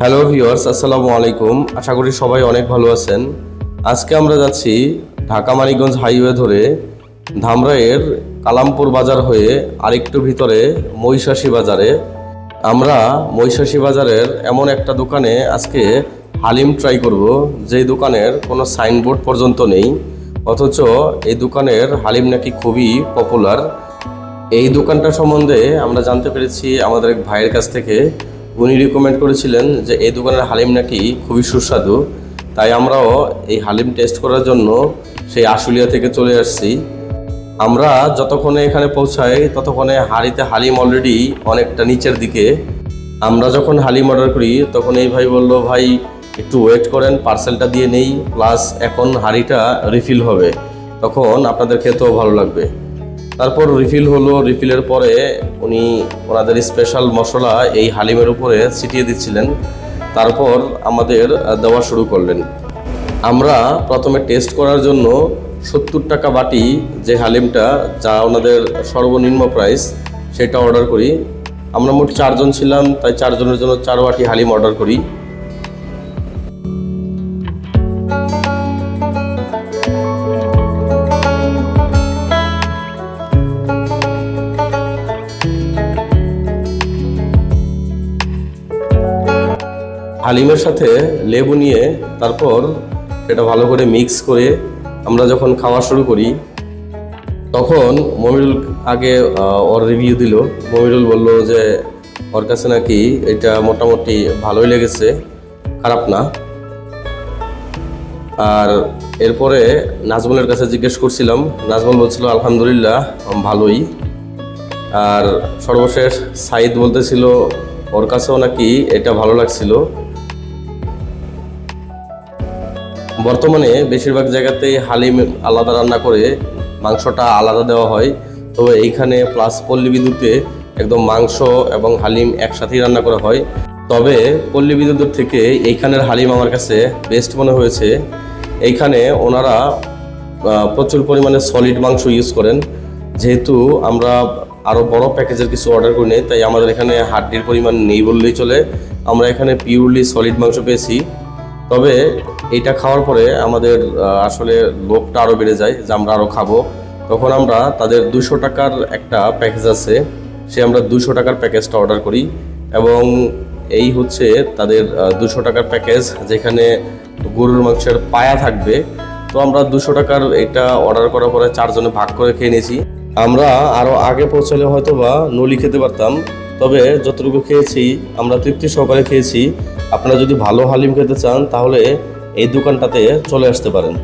Hello viewers আসসালামু আলাইকুম। আশা করি সবাই অনেক ভালো আছেন। আজকে আমরা যাচ্ছি ঢাকা মানিকগঞ্জ হাইওয়ে ধরে ধামরাইয়ের কালামপুর বাজার হয়ে আরেকটু ভিতরে মহিষাসী বাজারে। আমরা মহিষাসী বাজারের এমন একটা দোকানে আজকে হালিম ট্রাই করব, যেই দোকানের কোনো সাইনবোর্ড পর্যন্ত নেই, অথচ এই দোকানের হালিম নাকি খুবই পপুলার এই দোকানটা সম্বন্ধে আমরা জানতে পেরেছি আমাদের এক ভাইয়ের কাছ থেকে। উনি রিকমেন্ড করেছিলেন যে এই দোকানের হালিম নাকি খুবই সুস্বাদু। তাই আমরাও এই হালিম টেস্ট করার জন্য সেই আশুলিয়া থেকে চলে আসছি। আমরা যতক্ষণে এখানে পৌঁছাই, ততক্ষণে হাড়িতে হালিম অলরেডি অনেকটা নিচের দিকে। আমরা যখন হালিম অর্ডার করি, তখন এই ভাই বলল, ভাই, একটু ওয়েট করেন পার্সেলটা দিয়ে নেই প্লাস এখন হাঁড়িটা রিফিল হবে। তখন আপনাদের খেতেও ভালো লাগবে। তারপর রিফিল হলো রিফিলের পরে উনি ওনাদের স্পেশাল মশলা এই হালিমের উপরে ছিটিয়ে দিচ্ছিলেন। তারপর আমাদের দেওয়া শুরু করলেন। আমরা প্রথমে টেস্ট করার জন্য সত্তর টাকা বাটি যে হালিমটা, যা ওনাদের সর্বনিম্ন প্রাইস সেটা অর্ডার করি। আমরা মোট চারজন ছিলাম, তাই চারজনের জন্য চার বাটি হালিম অর্ডার করি। হালিমের সাথে লেবু নিয়ে তারপর সেটা ভালো করে মিক্স করে আমরা যখন খাওয়া শুরু করি, তখন মমিরুল আগে ওর রিভিউ দিল। মমিরুল বলল যে, ওর কাছে নাকি এটা মোটামুটি ভালোই লেগেছে, খারাপ না। আর এরপরে নাজমুলের কাছে জিজ্ঞেস করছিলাম, নাজমুল বলছিল, আলহামদুলিল্লাহ ভালোই। আর সর্বশেষ সাইদ বলতেছিল, ওর কাছেও নাকি এটা ভালো লাগছিল। বর্তমানে বেশিরভাগ জায়গাতেই হালিম আলাদা রান্না করে মাংসটা আলাদা দেওয়া হয়। তবে এইখানে প্লাস পল্লী বিদ্যুতে একদম মাংস এবং হালিম একসাথেই রান্না করা হয়। তবে পল্লী বিদ্যুতের থেকে এইখানের হালিম আমার কাছে বেস্ট মনে হয়েছে। এইখানে ওনারা প্রচুর পরিমাণে সলিড মাংস ইউজ করেন। যেহেতু আমরা আরও বড় প্যাকেজের কিছু অর্ডার করি নি, তাই আমাদের এখানে হাড্ডির পরিমাণ নেই বললেই চলে। আমরা এখানে পিওরলি সলিড মাংস পেয়েছি। তবে এটা খাওয়ার পরে আমাদের আসলে লোভটা আরও বেড়ে যায় যে আমরা আরও খাব। তখন আমরা তাদের দুশো টাকার একটা প্যাকেজ আছে, সে আমরা দুশো টাকার প্যাকেজটা অর্ডার করি এবং এই হচ্ছে তাদের দুশো টাকার প্যাকেজ যেখানে গরুর মাংসের পায়া থাকবে। তো আমরা দুশো টাকার এটা অর্ডার করার পরে চারজনে ভাগ করে খেয়ে নিয়েছি। আমরা আরও আগে পৌঁছালে হয়তো বা নলি খেতে পারতাম, তবে যতটুকু খেয়েছি, আমরা তৃপ্তি সহকারে খেয়েছি। আপনারা যদি ভালো হালিম খেতে চান তাহলে এই দোকানটাতে চলে আসতে পারেন।